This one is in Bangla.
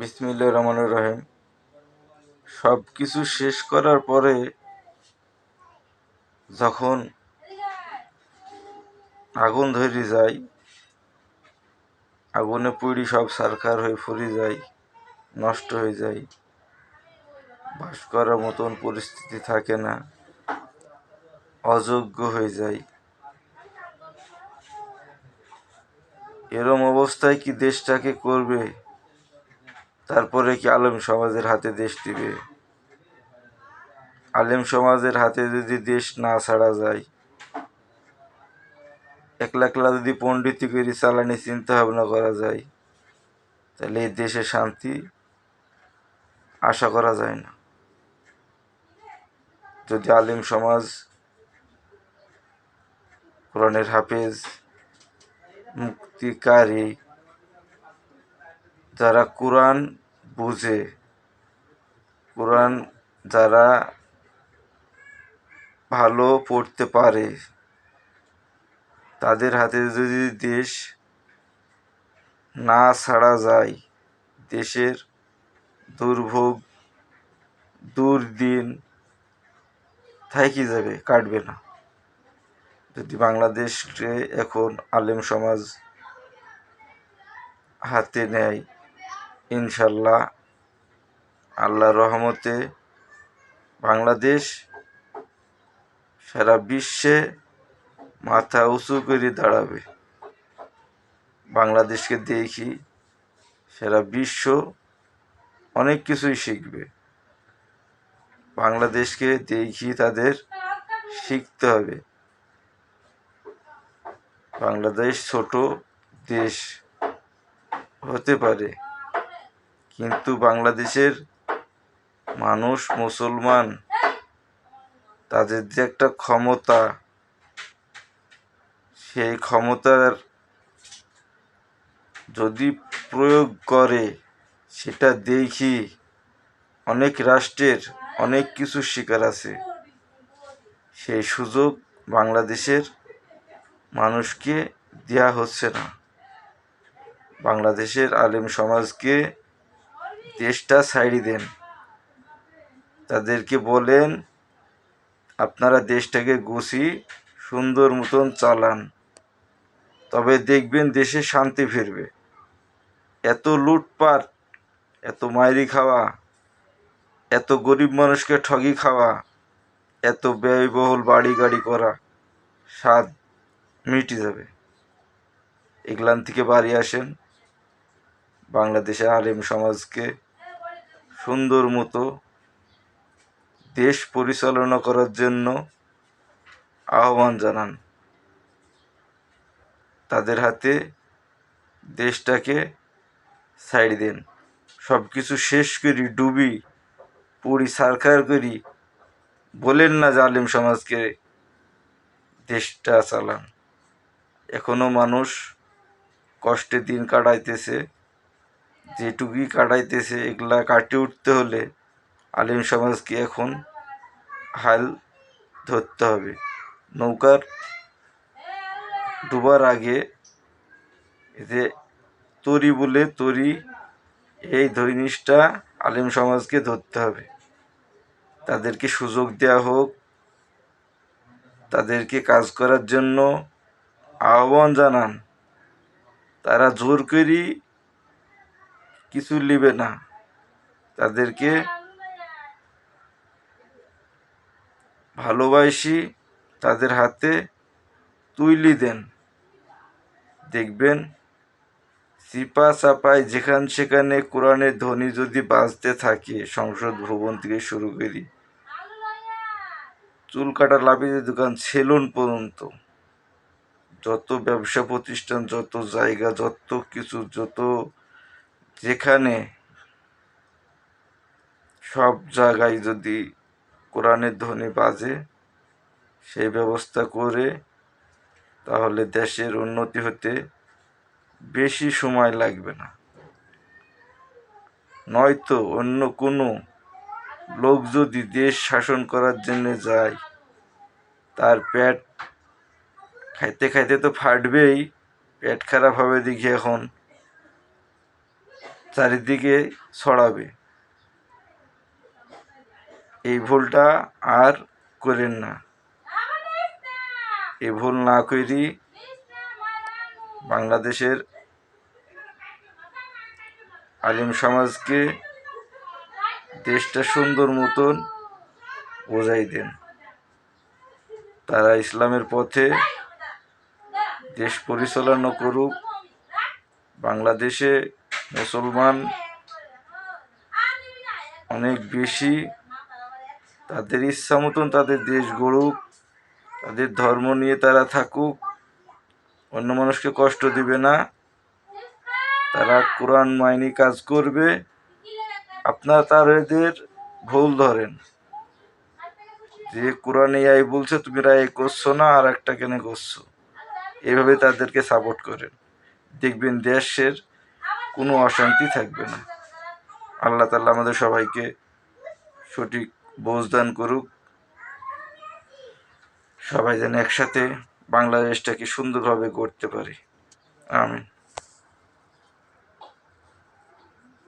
বিসমিল্লা রহমান রহিম। সব কিছু শেষ করার পরে যখন আগুন ধরে যায়, আগুনে পুড়ি সব সারকার হয়ে ফুরি যায়, নষ্ট হয়ে যায়, বাস করার মতন পরিস্থিতি থাকে না, অযোগ্য হয়ে যায়। এরম অবস্থায় কি দেশটাকে করবে? তারপরে কি আলেম সমাজের হাতে দেশ দিবে? আলেম সমাজের হাতে যদি দেশ না ছাড়া যায়, একলা একলা যদি পণ্ডিতি করে চালানি চিন্তা ভাবনা করা যায়, তাহলে এই দেশে শান্তি আশা করা যায় না। যদি আলিম সমাজ কোরআনের হাফেজ, মুক্তিকারী যারা কোরআন বুঝে, কোরআন যারা ভালো পড়তে পারে, তাদের হাতে যদি দেশ না ছাড়া যায়, দেশের দুর্ভোগ, দুর্দিন থাকি যাবে? কাটবে না। যদি বাংলাদেশকে এখন আলেম সমাজ হাতে নেয় ইনশাল্লাহ আল্লাহ রহমতে বাংলাদেশ সারা বিশ্বে মাথা উঁচু করে দাঁড়াবে। বাংলাদেশকে দেখি সারা বিশ্ব অনেক কিছুই শিখবে। বাংলাদেশকে দেখি তাদের শিখতে হবে। বাংলাদেশ ছোট দেশ হতে পারে। কিন্তু বাংলাদেশের মানুষ মুসলমান, তাদের যে একটা ক্ষমতা, সেই ক্ষমতার যদি প্রয়োগ করে, সেটা দেখি অনেক রাষ্ট্রের অনেক কিছু শিকার আছে। সেই সুযোগ বাংলাদেশের মানুষকে দেয়া হচ্ছে না। বাংলাদেশের আলেম সমাজকে দেশটা ছাড়ি দেন। তাদেরকে বলেন, আপনারা দেশটাকে গুছি সুন্দর মতন চালান, তবে দেখবেন দেশে শান্তি ফিরবে। এত লুটপাট, এত মাইরি খাওয়া, এত গরিব মানুষকে ঠগি খাওয়া, এত ব্যয়বহুল বাড়ি গাড়ি করা, স্বাদ মিটে যাবে। এগুলান থেকে বাড়ি আসেন। বাংলাদেশের আলেম সমাজকে সুন্দর মতো দেশ পরিচালনা করার জন্য আহ্বান জানান। তাদের হাতে দেশটাকে সাইড দেন। সব কিছু শেষ করি, ডুবি পুরি সারকার করি। বলেন না জালিম সমাজকে দেশটা চালান। এখনও মানুষ কষ্টে দিন কাটাইতেছে। যেটুকুই কাটাইতেছে, এগুলা কাটিয়ে উঠতে হলে আলিম সমাজকে এখন হাল ধরতে হবে। নৌকার ডুবার আগে যে তরি বলে তরি এই জিনিসটা আলিম সমাজকে ধরতে হবে। তাদেরকে সুযোগ দেওয়া হোক, তাদেরকে কাজ করার জন্য আহ্বান জানান। তারা জোর করি কিছু নিবে না। তাদেরকে ভালোবাসি, তাদের হাতে তুইলি দেন। দেখবেন, সিপা চাপায় যেখান সেখানে কোরআনের ধ্বনি যদি বাজতে থাকে, সংসদ ভবন থেকে শুরু করি। চুল কাটা লাভিদের দোকান, সেলুন পর্যন্ত। যত ব্যবসা প্রতিষ্ঠান, যত জায়গা, যত কিছু, যত যেখানে সব জায়গায় যদি কোরআনের ধ্বনি বাজে, সেই ব্যবস্থা করে তাহলে দেশের উন্নতি হতে বেশি সময় লাগবে না। নয়তো অন্য কোনো লোক যদি দেশ শাসন করার জন্য যায়, তার পেট খাইতে খাইতে তো ফাটবেই, পেট খারাপ হবে দেখি এখন। চারিদিকে ছড়াবে। এই ভুলটা আর করেন না। এই ভুল না করি বাংলাদেশের আলিম সমাজকে দেশটা সুন্দর মতন বোঝাই দেন। তারা ইসলামের পথে দেশ পরিচালনা করুক, বাংলাদেশে মুসলমান অনেক বেশি। তাদের ইচ্ছা মতন তাদের দেশ গড়ুক, তাদের ধর্ম নিয়ে তারা থাকুক, অন্য মানুষকে কষ্ট দিবে না। তারা কোরআন মাইনি কাজ করবে। আপনারা তাদের ভুল ধরেন। যে কোরআন এই বলছে, তুমি রায় করছ না, আর একটা কেন করছ? এভাবে তাদেরকে সাপোর্ট করেন। দেখবেন দেশের কোনো অশান্তি থাকবে না। আল্লাহ তাল্লাহ আমাদের সবাইকে সঠিক বোঝদান করুক। সবাই যেন একসাথে বাংলাদেশটাকে সুন্দরভাবে গড়তে পারি। আমিন।